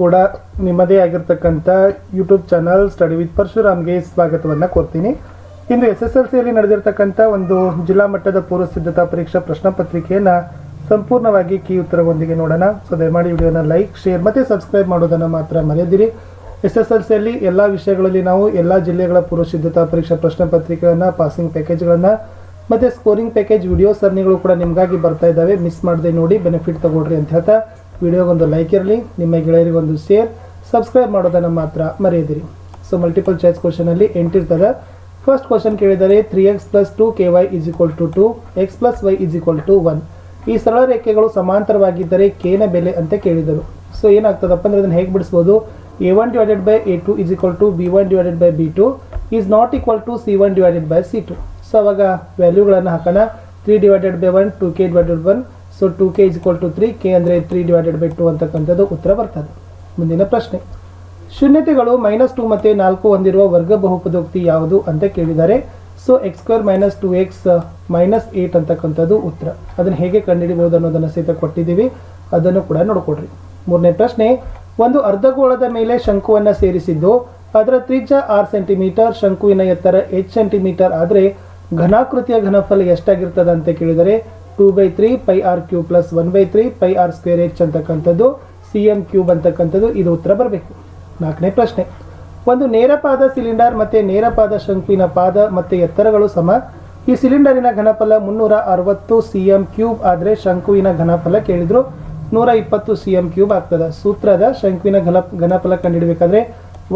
ಕೂಡ ನಿಮ್ಮದೇ ಆಗಿರ್ತಕ್ಕಂಥ ಯೂಟ್ಯೂಬ್ ಚಾನಲ್ ಸ್ಟಡಿ ವಿತ್ ಪರಶುರಾಮ್ಗೆ ಸ್ವಾಗತವನ್ನ ಕೋರ್ತೀನಿ. ಇಂದು ಎಸ್ ಎಸ್ ಎಲ್ ಸಿಯಲ್ಲಿ ನಡೆದಿರ್ತಕ್ಕಂಥ ಒಂದು ಜಿಲ್ಲಾ ಮಟ್ಟದ ಪೂರ್ವ ಸಿದ್ಧತಾ ಪರೀಕ್ಷಾ ಪ್ರಶ್ನೆ ಪತ್ರಿಕೆಯನ್ನು ಸಂಪೂರ್ಣವಾಗಿ ಕೀ ಉತ್ತರವೊಂದಿಗೆ ನೋಡೋಣ. ಸೊ ದಯಮಾಡಿ ವಿಡಿಯೋನ ಲೈಕ್ ಶೇರ್ ಮತ್ತೆ ಸಬ್ಸ್ಕ್ರೈಬ್ ಮಾಡೋದನ್ನ ಮಾತ್ರ ಮರೆಯದಿರಿ. ಎಸ್ ಎಸ್ ಎಲ್ ಸಿಯಲ್ಲಿ ಎಲ್ಲ ವಿಷಯಗಳಲ್ಲಿ ನಾವು ಎಲ್ಲ ಜಿಲ್ಲೆಗಳ ಪೂರ್ವ ಸಿದ್ಧತಾ ಪರೀಕ್ಷಾ ಪ್ರಶ್ನೆ ಪತ್ರಿಕೆಗಳನ್ನು ಪಾಸಿಂಗ್ ಪ್ಯಾಕೇಜ್ಗಳನ್ನು ಮತ್ತೆ ಸ್ಕೋರಿಂಗ್ ಪ್ಯಾಕೇಜ್ ವಿಡಿಯೋ ಸರಣಿಗಳು ಕೂಡ ನಿಮಗಾಗಿ ಬರ್ತಾ ಇದ್ದಾವೆ. ಮಿಸ್ ಮಾಡದೆ ನೋಡಿ ಬೆನಿಫಿಟ್ ತಗೊಳ್ರಿ ಅಂತ ಹೇಳ್ತಾ ವಿಡಿಯೋಗೊಂದು ಲೈಕ್ ಇರಲಿ, ನಿಮ್ಮ ಗೆಳೆಯರಿಗೊಂದು ಶೇರ್ ಸಬ್ಸ್ಕ್ರೈಬ್ ಮಾಡೋದನ್ನು ಮಾತ್ರ ಮರೆಯದಿರಿ. ಸೊ ಮಲ್ಟಿಪಲ್ ಚಾಯ್ಸ್ ಕ್ವಶನಲ್ಲಿ ಎಂಟಿರ್ತದೆ ಫಸ್ಟ್ ಕ್ವಶನ್ ಕೇಳಿದರೆ three x plus two k y is equal to two x plus y is equal to one ಈ ಸರಳ ರೇಖೆಗಳು ಸಮಾಂತರವಾಗಿದ್ದರೆ ಕೇನ ಬೆಲೆ ಅಂತ ಕೇಳಿದರು. ಸೊ ಏನಾಗ್ತದಪ್ಪ ಅಂದ್ರೆ ಅದನ್ನು ಹೇಗೆ ಬಿಡಿಸ್ಬೋದು? A one divided by a two is equal to b one divided by b two is not equal to c one divided by c two so ಅವಾಗ ವ್ಯಾಲ್ಯೂಗಳನ್ನು ಹಾಕೋಣ. Three divided by one two k divided one so two k is equal to three k ಅಂದರೆ three divided by two ಅಂತಕ್ಕಂಥದ್ದು ಉತ್ತರ ಬರ್ತದೆ. ಮುಂದಿನ ಪ್ರಶ್ನೆ. ಶೂನ್ಯತೆಗಳು minus two ಮತ್ತು ನಾಲ್ಕು ಹೊಂದಿರುವ ವರ್ಗ ಬಹುಪದೋಕ್ತಿ ಯಾವುದು ಅಂತ ಕೇಳಿದ್ದಾರೆ so x square minus two x minus eight ಅಂತಕ್ಕಂಥದ್ದು ಉತ್ತರ. ಅದನ್ನು ಹೇಗೆ ಕಂಡುಹಿಡಿಯಬಹುದು ಅನ್ನೋದನ್ನು ಸಹಿತ ಕೊಟ್ಟಿದ್ದೀವಿ. ಅದನ್ನು ಕೂಡ ನೋಡಿಕೊಡ್ರಿ. ಮೂರನೇ ಪ್ರಶ್ನೆ, ಒಂದು ಅರ್ಧಗೋಳದ ಮೇಲೆ ಶಂಕುವನ್ನು ಸೇರಿಸಿದ್ದು, ಅದರ ತ್ರಿಜ್ಯ ಆರು ಸೆಂಟಿಮೀಟರ್ ಶಂಕುವಿನ ಎತ್ತರ ಎಚ್ ಸೆಂಟಿಮೀಟರ್ ಆದರೆ ಘನಾಕೃತಿಯ ಘನಫಲ ಎಷ್ಟಾಗಿರ್ತದೆ ಅಂತ ಕೇಳಿದರೆ two by three pi r cube plus one by three pi r square h ಅಂತಕ್ಕಂಥದ್ದು ಸಿ ಎಂ ಕ್ಯೂಬ್ ಅಂತಕ್ಕಂಥದ್ದು ಇದು ಉತ್ತರ ಬರಬೇಕು. ನಾಲ್ಕನೇ ಪ್ರಶ್ನೆ. ಒಂದು ನೇರಪಾದ ಸಿಲಿಂಡರ್ ಮತ್ತು ನೇರಪಾದ ಶಂಕುವಿನ ಪಾದ ಮತ್ತು ಎತ್ತರಗಳು ಸಮ. ಈ ಸಿಲಿಂಡರಿನ ಘನಫಲ ಮುನ್ನೂರ ಅರವತ್ತು ಸಿ ಎಂ ಕ್ಯೂಬ್ ಆದರೆ ಶಂಕುವಿನ ಘನಫಲ ಕೇಳಿದ್ರು ನೂರ ಇಪ್ಪತ್ತು ಸಿ ಎಂ ಕ್ಯೂಬ್ ಆಗ್ತದೆ. ಸೂತ್ರದ ಶಂಕುವಿನ ಘನ ಘನಫಲ ಕಂಡುಹಿಡಬೇಕಾದ್ರೆ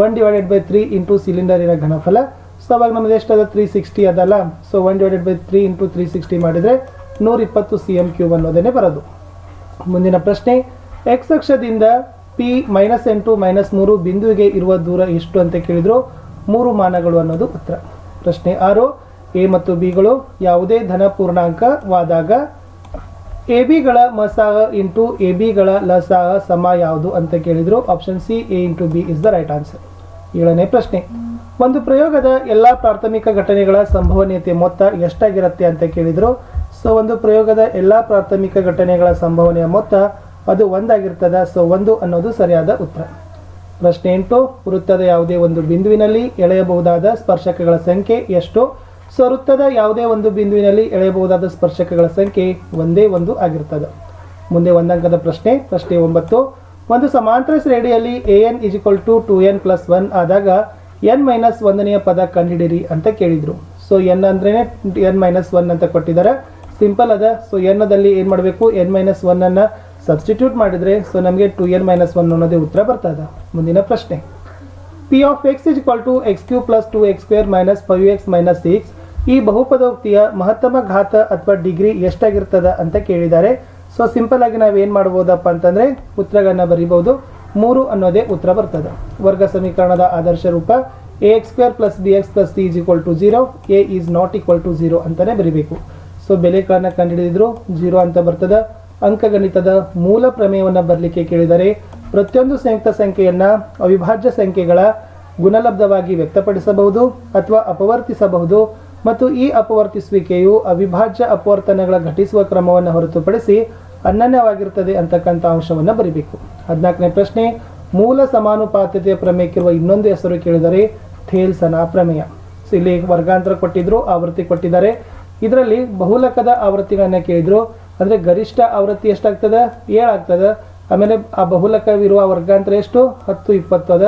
one divided by three into ಸಿಲಿಂಡರಿನ ಘನಫಲ. ಸೊ ಅವಾಗ ನಮ್ದು ಎಷ್ಟದ ತ್ರೀ ಸಿಕ್ಸ್ಟಿ ಅದಲ್ಲ. So one divided by three into three sixty ಮಾಡಿದರೆ ನೂರ ಇಪ್ಪತ್ತು ಸಿ ಎಂ ಕ್ಯೂಬ್ ಅನ್ನೋದೇ ಬರೋದು. ಮುಂದಿನ ಪ್ರಶ್ನೆ ಎಕ್ಸ್ ಅಕ್ಷದಿಂದ ಪಿ ಮೈನಸ್ ಎಂಟು ಮೈನಸ್ ಮೂರು ಬಿಂದುವಿಗೆ ಇರುವ ದೂರ ಎಷ್ಟು ಅಂತ ಕೇಳಿದ್ರು ಮೂರು ಮಾನಗಳು ಅನ್ನೋದು ಉತ್ತರ. ಪ್ರಶ್ನೆ ಆರು ಎ ಮತ್ತು ಬಿಗಳು ಯಾವುದೇ ಧನ ಪೂರ್ಣಾಂಕವಾದಾಗ ಎ ಬಿಗಳ ಮಸಾಹ ಇಂಟು ಎ ಬಿಗಳ ಲಸಾಹ ಸಮ ಯಾವುದು ಅಂತ ಕೇಳಿದ್ರು. Option c a into b is the right answer ಏಳನೇ ಪ್ರಶ್ನೆ, ಒಂದು ಪ್ರಯೋಗದ ಎಲ್ಲ ಪ್ರಾಥಮಿಕ ಘಟನೆಗಳ ಸಂಭವನೀಯತೆ ಮೊತ್ತ ಎಷ್ಟಾಗಿರುತ್ತೆ ಅಂತ ಕೇಳಿದ್ರು. ಸೊ ಒಂದು ಪ್ರಯೋಗದ ಎಲ್ಲ ಪ್ರಾಥಮಿಕ ಘಟನೆಗಳ ಸಂಭವನೆಯ ಮೊತ್ತ ಅದು ಒಂದಾಗಿರ್ತದ, ಸೊ ಒಂದು ಅನ್ನೋದು ಸರಿಯಾದ ಉತ್ತರ. ಪ್ರಶ್ನೆ ಎಂಟು, ವೃತ್ತದ ಯಾವುದೇ ಒಂದು ಬಿಂದುವಿನಲ್ಲಿ ಎಳೆಯಬಹುದಾದ ಸ್ಪರ್ಶಕಗಳ ಸಂಖ್ಯೆ ಎಷ್ಟು? ಸೊ ವೃತ್ತದ ಯಾವುದೇ ಒಂದು ಬಿಂದುವಿನಲ್ಲಿ ಎಳೆಯಬಹುದಾದ ಸ್ಪರ್ಶಕಗಳ ಸಂಖ್ಯೆ ಒಂದೇ ಒಂದು ಆಗಿರ್ತದೆ. ಮುಂದೆ ಒಂದಂಕದ ಪ್ರಶ್ನೆ ಪ್ರಶ್ನೆ ಒಂಬತ್ತು, ಒಂದು ಸಮಾಂತರ ಶ್ರೇಣಿಯಲ್ಲಿ a n is to two n plus one ಆದಾಗ ಎನ್ ಮೈನಸ್ ಒಂದನೆಯ ಪದ ಕಂಡುಹಿಡಿರಿ ಅಂತ ಕೇಳಿದರು. ಸೊ ಎನ್ ಅಂದ್ರೇ ಎನ್ ಮೈನಸ್ ಒನ್ ಅಂತ ಕೊಟ್ಟಿದ್ದಾರೆ. ಸಿಂಪಲ್ ಅದ. ಸೊ ಎನ್ನದಲ್ಲಿ ಏನು ಮಾಡಬೇಕು? ಎನ್ ಮೈನಸ್ ಒನ್ ಅನ್ನ ಸಬ್ಸ್ಟಿಟ್ಯೂಟ್ ಮಾಡಿದ್ರೆ ಸೊ ನಮಗೆ ಟು ಎನ್ ಮೈನಸ್ ಒನ್ ಅನ್ನೋದೇ ಉತ್ತರ ಬರ್ತದೆ ಮುಂದಿನ ಪ್ರಶ್ನೆ. P of x is equal to x cube plus two x square minus five x minus six ಈ ಬಹುಪದೋಕ್ತಿಯ ಮಹತ್ತಮ ಘಾತ ಅಥವಾ ಡಿಗ್ರಿ ಎಷ್ಟಾಗಿರ್ತದ ಅಂತ ಕೇಳಿದ್ದಾರೆ. ಸೊ ಸಿಂಪಲ್ ಆಗಿ ನಾವು ಏನು ಮಾಡ್ಬೋದಪ್ಪ ಅಂತಂದ್ರೆ, ಉತ್ತರಗಳನ್ನ ಬರೀಬಹುದು. ಮೂರು ಅನ್ನೋದೇ ಉತ್ತರ ಬರ್ತದೆ. ವರ್ಗ ಸಮೀಕರಣದ ಆದರ್ಶ ರೂಪ a x square plus b x plus c is equal to zero a is not equal to zero ಅಂತಾನೆ ಬರೀಬೇಕು. ಸೊ ಕಾರಣ ಕಂಡುಹಿಡಿದಿದ್ರು. ಜೀರೋ ಅಂತ ಬರ್ತದೆ. ಅಂಕಗಣಿತದ ಮೂಲ ಪ್ರಮೇಯವನ್ನು ಬರಲಿಕ್ಕೆ ಕೇಳಿದರೆ, ಪ್ರತಿಯೊಂದು ಸಂಯುಕ್ತ ಸಂಖ್ಯೆಯನ್ನ ಅವಿಭಾಜ್ಯ ಸಂಖ್ಯೆಗಳ ಗುಣಲಬ್ಧವಾಗಿ ವ್ಯಕ್ತಪಡಿಸಬಹುದು ಅಥವಾ ಅಪವರ್ತಿಸಬಹುದು ಮತ್ತು ಈ ಅಪವರ್ತಿಸುವಿಕೆಯು ಅವಿಭಾಜ್ಯ ಅಪವರ್ತನಗಳ ಘಟಿಸುವ ಕ್ರಮವನ್ನು ಹೊರತುಪಡಿಸಿ ಅನನ್ಯವಾಗಿರುತ್ತದೆ ಅಂತಕ್ಕಂಥ ಅಂಶವನ್ನು ಬರೀಬೇಕು. ಹದಿನಾಲ್ಕನೇ ಪ್ರಶ್ನೆ, ಮೂಲ ಸಮಾನುಪಾತತೆಯ ಪ್ರಮೇಯಕ್ಕಿರುವ ಇನ್ನೊಂದು ಹೆಸರು ಕೇಳಿದರೆ ಥೇಲ್ಸನ ಪ್ರಮೇಯ. ಇಲ್ಲಿ ವರ್ಗಾಂತರ ಕೊಟ್ಟಿದ್ರು, ಆವೃತ್ತಿ ಕೊಟ್ಟಿದ್ದಾರೆ. ಇದರಲ್ಲಿ ಬಹುಲಕದ ಆವೃತ್ತಿಗಳನ್ನು ಕೇಳಿದ್ರು. ಅಂದರೆ ಗರಿಷ್ಠ ಆವೃತ್ತಿ ಎಷ್ಟಾಗ್ತದೆ? ಏಳಾಗ್ತದೆ. ಆಮೇಲೆ ಆ ಬಹುಲಕವಿರುವ ವರ್ಗಾಂತರ ಎಷ್ಟು? ಹತ್ತು, ಇಪ್ಪತ್ತು ಅದ.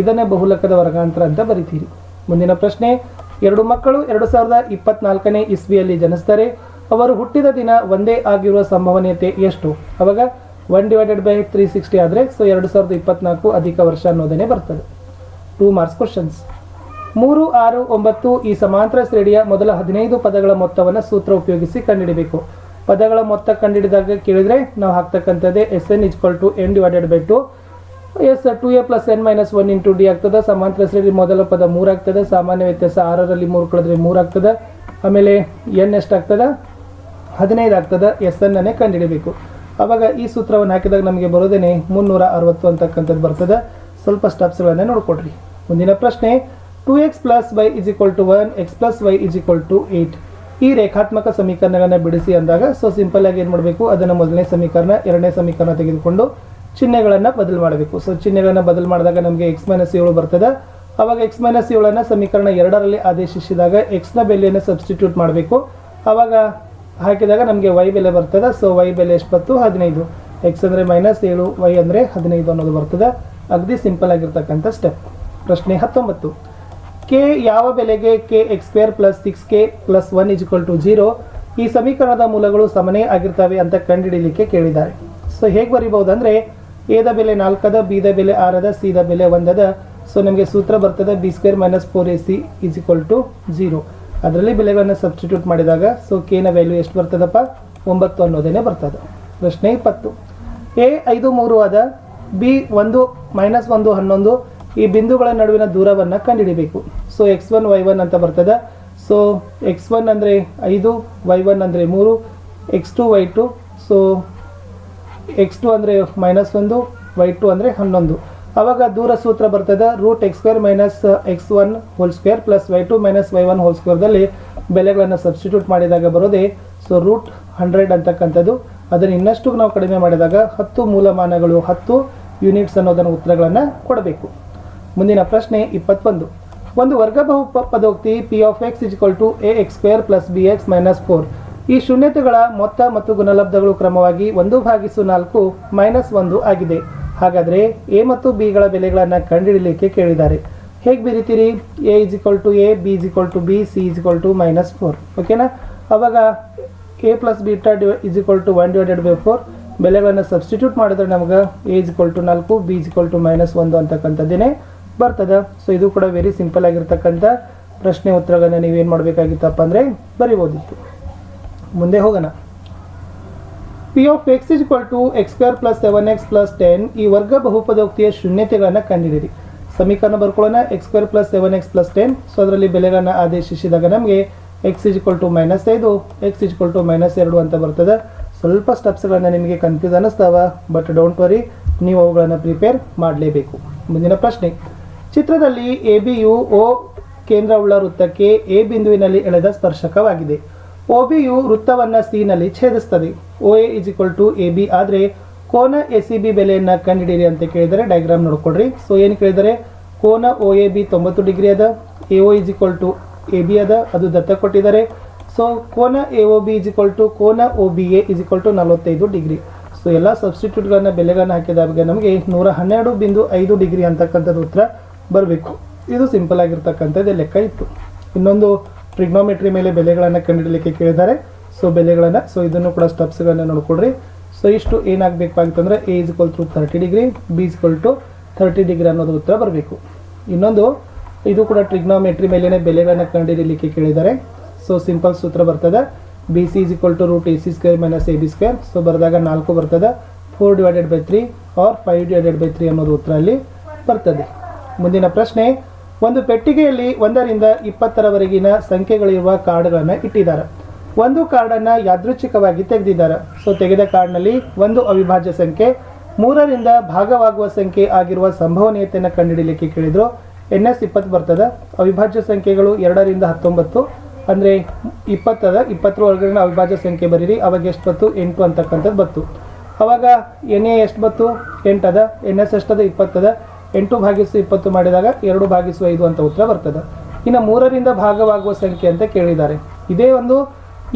ಇದನ್ನೇ ಬಹುಲಕದ ವರ್ಗಾಂತರ ಅಂತ ಬರಿತೀರಿ. ಮುಂದಿನ ಪ್ರಶ್ನೆ, ಎರಡು ಮಕ್ಕಳು ಎರಡು ಸಾವಿರದ ಇಪ್ಪತ್ನಾಲ್ಕನೇ ಇಸ್ವಿಯಲ್ಲಿ ಜನಿಸ್ತಾರೆ ಅವರು ಹುಟ್ಟಿದ ದಿನ ಒಂದೇ ಆಗಿರುವ ಸಂಭವನೀಯತೆ ಎಷ್ಟು? ಅವಾಗ one divided by three sixty ಆದರೆ ಸೊ ಎರಡು ಸಾವಿರದ ಇಪ್ಪತ್ನಾಲ್ಕು ಅಧಿಕ ವರ್ಷ ಅನ್ನೋದನ್ನೇ ಬರ್ತದೆ. ಟೂ ಮಾರ್ಕ್ಸ್ ಕ್ವಶನ್ಸ್ ಮೂರು ಆರು ಒಂಬತ್ತು ಈ ಸಮಾಂತರ ಶ್ರೇಣಿಯ ಮೊದಲ ಹದಿನೈದು ಪದಗಳ ಮೊತ್ತವನ್ನು ಸೂತ್ರ ಉಪಯೋಗಿಸಿ ಕಂಡುಹಿಡಬೇಕು. ಪದಗಳ ಮೊತ್ತ ಕಂಡುಹಿಡಿದಾಗ ಕೇಳಿದ್ರೆ ನಾವು ಹಾಕ್ತಕ್ಕಂಥದ್ದೇ s n equal to n divided by two s two a plus n minus one into d ಆಗ್ತದೆ. ಸಮಾಂತರ ಶ್ರೇಣಿ ಮೊದಲ ಪದ ಮೂರು ಆಗ್ತದೆ. ಸಾಮಾನ್ಯ ವ್ಯತ್ಯಾಸ ಆರರಲ್ಲಿ ಮೂರು ಕಳೆದ್ರೆ ಮೂರು ಆಗ್ತದೆ. ಆಮೇಲೆ ಎನ್ ಎಷ್ಟಾಗ್ತದೆ? ಹದಿನೈದು ಆಗ್ತದೆ. ಎಸ್ ಅನ್ನೇ ಕಂಡುಹಿಡಬೇಕು. ಅವಾಗ ಈ ಸೂತ್ರವನ್ನು ಹಾಕಿದಾಗ ನಮಗೆ ಬರೋದೇನೆ ಮುನ್ನೂರ ಅರವತ್ತು ಅಂತಕ್ಕಂಥದ್ದು ಬರ್ತದೆ. ಸ್ವಲ್ಪ ಸ್ಟೆಪ್ಸ್ಗಳನ್ನೇ ನೋಡ್ಕೊಡ್ರಿ ಮುಂದಿನ ಪ್ರಶ್ನೆ two x plus y is equal to one x plus y is equal to eight ಈ ರೇಖಾತ್ಮಕ ಸಮೀಕರಣಗಳನ್ನು ಬಿಡಿಸಿ ಅಂದಾಗ ಸೊ ಸಿಂಪಲ್ ಆಗಿ ಏನು ಮಾಡಬೇಕು? ಅದನ್ನು ಮೊದಲನೇ ಸಮೀಕರಣ, ಎರಡನೇ ಸಮೀಕರಣ ತೆಗೆದುಕೊಂಡು ಚಿಹ್ನೆಗಳನ್ನು ಬದಲು ಮಾಡಬೇಕು. ಸೊ ಚಿಹ್ನೆಗಳನ್ನು ಬದಲು ಮಾಡಿದಾಗ ನಮಗೆ ಎಕ್ಸ್ ಮೈನಸ್ ಏಳು ಬರ್ತದೆ. ಅವಾಗ ಎಕ್ಸ್ ಮೈನಸ್ ಏಳನ್ನು ಸಮೀಕರಣ ಎರಡರಲ್ಲಿ ಆದೇಶಿಸಿದಾಗ ಎಕ್ಸ್ನ ಬೆಲೆಯನ್ನು ಸಬ್ಸ್ಟಿಟ್ಯೂಟ್ ಮಾಡಬೇಕು. ಅವಾಗ ಹಾಕಿದಾಗ ನಮಗೆ ವೈ ಬೆಲೆ ಬರ್ತದೆ. ಸೊ ವೈ ಬೆಲೆ ಎಷ್ಟು ಹದಿನೈದು. ಎಕ್ಸ್ ಅಂದರೆ ಮೈನಸ್ ಏಳು ವೈ ಅಂದರೆ ಹದಿನೈದು ಅನ್ನೋದು ಬರ್ತದೆ. ಅಗದಿ ಸಿಂಪಲ್ ಆಗಿರ್ತಕ್ಕಂಥ ಸ್ಟೆಪ್ ಪ್ರಶ್ನೆ ಹತ್ತೊಂಬತ್ತು. ಕೆ ಯಾವ ಬೆಲೆಗೆ k x square plus six k plus one equal to zero ಈ ಸಮೀಕರಣದ ಮೂಲಗಳು ಸಮನೇ ಆಗಿರ್ತವೆ ಅಂತ ಕಂಡುಹಿಡಿಯಲಿಕ್ಕೆ ಕೇಳಿದ್ದಾರೆ. ಸೊ ಹೇಗೆ ಬರಿಬಹುದು ಅಂದರೆ ಎದ ಬೆಲೆ ನಾಲ್ಕದ ಬಿದ ಬೆಲೆ ಆರದ ಸಿದ ಬೆಲೆ ಒಂದದ ಸೊ ನಮಗೆ ಸೂತ್ರ ಬರ್ತದೆ b square minus four a c is equal to zero ಅದರಲ್ಲಿ ಬೆಲೆಗಳನ್ನು ಸಬ್ಸ್ಟಿಟ್ಯೂಟ್ ಮಾಡಿದಾಗ ಸೊ ಕೆನ ವ್ಯಾಲ್ಯೂ ಎಷ್ಟು ಬರ್ತದಪ್ಪ? ಒಂಬತ್ತು ಅನ್ನೋದೇನೆ ಬರ್ತದೆ. ಪ್ರಶ್ನೆ ಇಪ್ಪತ್ತು. ಎ ಐದು ಮೂರು ಆದ ಬಿ ಒಂದು ಮೈನಸ್ ಒಂದು ಹನ್ನೊಂದು ಈ ಬಿಂದುಗಳ ನಡುವಿನ ದೂರವನ್ನು ಕಂಡುಹಿಡಿಬೇಕು so x one y one ಅಂತ ಬರ್ತದೆ. ಸೊ ಎಕ್ಸ್ ಒನ್ ಅಂದರೆ ಐದು ವೈ ಒನ್ ಅಂದರೆ ಮೂರು x two y two so x two ಅಂದರೆ ಮೈನಸ್ ಒಂದು ವೈ ಟು ಅಂದರೆ ಹನ್ನೊಂದು. ಆವಾಗ ದೂರ ಸೂತ್ರ ಬರ್ತದೆ root x square minus x one whole square plus y two minus y one whole ಸ್ಕ್ವೇರ್ದಲ್ಲಿ ಬೆಲೆಗಳನ್ನು ಸಬ್ಸ್ಟಿಟ್ಯೂಟ್ ಮಾಡಿದಾಗ ಬರೋದೇ ಸೊ ರೂಟ್ ಹಂಡ್ರೆಡ್ ಅಂತಕ್ಕಂಥದ್ದು. ಅದನ್ನು ಇನ್ನಷ್ಟು ನಾವು ಕಡಿಮೆ ಮಾಡಿದಾಗ ಹತ್ತು ಮೂಲಮಾನಗಳು, ಹತ್ತು ಯೂನಿಟ್ಸ್ ಅನ್ನೋದನ್ನು ಉತ್ತರಗಳನ್ನು ಕೊಡಬೇಕು. ಮುಂದಿನ ಪ್ರಶ್ನೆ ಇಪ್ಪತ್ತೊಂದು. ಒಂದು ವರ್ಗ ಬಹು ಪದೋಕ್ತಿ p of x equal to a x square plus b x minus four ಈ ಶೂನ್ಯತೆಗಳ ಮೊತ್ತ ಮತ್ತು ಗುಣಲಬ್ಧಗಳು ಕ್ರಮವಾಗಿ ಒಂದು ಭಾಗಿಸು ನಾಲ್ಕು ಮೈನಸ್ ಒಂದು ಆಗಿದೆ. ಹಾಗಾದರೆ ಎ ಮತ್ತು ಬಿಗಳ ಬೆಲೆಗಳನ್ನು ಕಂಡುಹಿಡಲಿಕ್ಕೆ ಕೇಳಿದ್ದಾರೆ. ಹೇಗೆ ಬೀರಿತೀರಿ? A is to a b is to b c is to minus four ಓಕೆನಾ ಅವಾಗ a plus beta d is to one divided by four ಬೆಲೆಗಳನ್ನು ಸಬ್ಸ್ಟಿಟ್ಯೂಟ್ ಮಾಡಿದ್ರೆ ನಮಗೆ ಎ ಇಸ್ ಟು ನಾಲ್ಕು ಬಿ ಇಸ್ ಟು ಮೈನಸ್ ಒಂದು ಅಂತಕ್ಕಂಥದ್ದೇನೆ. ಬರ್ತದೆ. So ಇದು ಕೂಡ ವೆರಿ ಸಿಂಪಲ್ ಆಗಿರ್ತಕ್ಕಂಥ ಪ್ರಶ್ನೆ ಉತ್ತರಗಳನ್ನು ನೀವೇನು ಮಾಡಬೇಕಾಗಿತ್ತಪ್ಪ ಅಂದರೆ ಬರಿಬೋದಿತ್ತು. ಮುಂದೆ ಹೋಗೋಣ. P of x is equal to x square plus seven x plus ten ಈ ವರ್ಗ ಬಹುಪದೋಕ್ತಿಯ ಶೂನ್ಯತೆಗಳನ್ನು ಕಂಡಿದ್ದೀರಿ. ಸಮೀಕರಣ ಬರ್ಕೊಳ್ಳೋಣ. X square plus seven x plus ten so ಅದರಲ್ಲಿ ಬೆಲೆಗಳನ್ನು ಆದೇಶಿಸಿದಾಗ ನಮಗೆ x is equal to minus ಐದು x is equal to minus ಎರಡು ಅಂತ ಬರ್ತದೆ. ಸ್ವಲ್ಪ ಸ್ಟೆಪ್ಸ್ಗಳನ್ನು ನಿಮಗೆ ಕನ್ಫ್ಯೂಸ್ ಅನ್ನಿಸ್ತಾವ ಬಟ್ ಡೋಂಟ್ ವರಿ ನೀವು ಅವುಗಳನ್ನು ಪ್ರಿಪೇರ್ ಮಾಡಲೇಬೇಕು. ಮುಂದಿನ ಪ್ರಶ್ನೆ. ಚಿತ್ರದಲ್ಲಿ ಎ ಬಿಯು ಓ ಕೇಂದ್ರವುಳ್ಳ ವೃತ್ತಕ್ಕೆ ಎ ಬಿಂದುವಿನಲ್ಲಿ ಎಳೆದ ಸ್ಪರ್ಶಕವಾಗಿದೆ. ಒ ಬಿಯು ವೃತ್ತವನ್ನು ಸಿನಲ್ಲಿ ಛೇದಿಸ್ತದೆ. O a is equal to a b ಆದರೆ ಕೋನ ಎ ಸಿ ಬಿ ಬೆಲೆಯನ್ನು ಕಂಡುಹಿಡಿಯಿರಿ ಅಂತ ಕೇಳಿದರೆ ಡಯಾಗ್ರಾಮ್ ನೋಡ್ಕೊಡ್ರಿ ಸೊ ಏನು ಕೇಳಿದರೆ ಕೋನ ಒ ಎ ಬಿ ತೊಂಬತ್ತು ಡಿಗ್ರಿ ಅದ, a o is equal to a b ಅದ, ಅದು ದತ್ತ ಕೊಟ್ಟಿದ್ದಾರೆ. ಸೊ ಕೋನ a o b is equal to ಕೋನ o b a is equal to ನಲವತ್ತೈದು ಡಿಗ್ರಿ. ಸೊ ಎಲ್ಲ ಸಬ್ಸ್ಟಿಟ್ಯೂಟ್ಗಳನ್ನ ಬೆಲೆಗಳನ್ನು ಹಾಕಿದಾಗ ನಮಗೆ ನೂರ ಹನ್ನೆರಡು ಬಿಂದು ಐದು ಡಿಗ್ರಿ ಅಂತಕ್ಕಂಥದ್ದು ಉತ್ತರ ಬರಬೇಕು. ಇದು ಸಿಂಪಲ್ ಆಗಿರ್ತಕ್ಕಂಥದ್ದು ಲೆಕ್ಕ ಇತ್ತು. ಇನ್ನೊಂದು ಟ್ರಿಗ್ನೋಮೆಟ್ರಿ ಮೇಲೆ ಬೆಲೆಗಳನ್ನು ಕಂಡುಹಿಡಲಿಕ್ಕೆ ಕೇಳಿದ್ದಾರೆ. ಸೊ ಬೆಲೆಗಳನ್ನು ಸೊ ಇದನ್ನು ಕೂಡ ಸ್ಟೆಪ್ಸ್ಗಳನ್ನು ನೋಡ್ಕೊಡ್ರಿ ಸೊ ಇಷ್ಟು ಏನಾಗಬೇಕಾಗಿತ್ತಂದ್ರೆ a is equal to thirty degree b is equal to thirty degree ಅನ್ನೋದು ಉತ್ತರ ಬರಬೇಕು. ಇನ್ನೊಂದು, ಇದು ಕೂಡ ಟ್ರಿಗ್ನೋಮೆಟ್ರಿ ಮೇಲೇ ಬೆಲೆಗಳನ್ನು ಕಂಡುಹಿಡಲಿಕ್ಕೆ ಕೇಳಿದ್ದಾರೆ. ಸೊ ಸಿಂಪಲ್ ಸೂತ್ರ ಬರ್ತದೆ. B c is equal to root a c square minus a b square so ಬರೆದಾಗ ನಾಲ್ಕು ಬರ್ತದೆ. Four divided by three or five divided by three ಅನ್ನೋದು ಉತ್ತರ ಅಲ್ಲಿ ಬರ್ತದೆ. ಮುಂದಿನ ಪ್ರಶ್ನೆ, ಒಂದು ಪೆಟ್ಟಿಗೆಯಲ್ಲಿ ಒಂದರಿಂದ ಇಪ್ಪತ್ತರವರೆಗಿನ ಸಂಖ್ಯೆಗಳಿರುವ ಕಾರ್ಡ್ಗಳನ್ನು ಇಟ್ಟಿದ್ದಾರೆ. ಒಂದು ಕಾರ್ಡನ್ನು ಯಾದೃಚ್ಛಿಕವಾಗಿ ತೆಗೆದಿದ್ದಾರೆ. ಸೊ ತೆಗೆದ ಕಾರ್ಡ್ನಲ್ಲಿ ಒಂದು ಅವಿಭಾಜ್ಯ ಸಂಖ್ಯೆ, ಮೂರರಿಂದ ಭಾಗವಾಗುವ ಸಂಖ್ಯೆ ಆಗಿರುವ ಸಂಭವನೀಯತೆಯನ್ನು ಕಂಡುಹಿಡಿಯಲಿಕ್ಕೆ ಕೇಳಿದರು. ಎನ್ ಎಸ್ ಇಪ್ಪತ್ತು ಬರ್ತದೆ. ಅವಿಭಾಜ್ಯ ಸಂಖ್ಯೆಗಳು ಎರಡರಿಂದ ಹತ್ತೊಂಬತ್ತು. ಅಂದರೆ ಇಪ್ಪತ್ತದ ಇಪ್ಪತ್ತರ ಒಳಗಡೆ ಅವಿಭಾಜ್ಯ ಸಂಖ್ಯೆ ಬರೀರಿ, ಅವಾಗ ಎಷ್ಟು ಬತ್ತು ಎಂಟು ಅಂತಕ್ಕಂಥದ್ದು ಬತ್ತು ಅವಾಗ ಎನ್ ಎ ಎಷ್ಟು ಬತ್ತು ಎಂಟದ. N S ಎಷ್ಟದ? ಇಪ್ಪತ್ತದ. ಎಂಟು ಭಾಗಿಸು ಇಪ್ಪತ್ತು ಮಾಡಿದಾಗ ಎರಡು ಭಾಗಿಸು ಐದು ಅಂತ ಉತ್ತರ ಬರ್ತದೆ. ಇನ್ನು ಮೂರರಿಂದ ಭಾಗವಾಗುವ ಸಂಖ್ಯೆ ಅಂತ ಕೇಳಿದ್ದಾರೆ. ಇದೇ ಒಂದು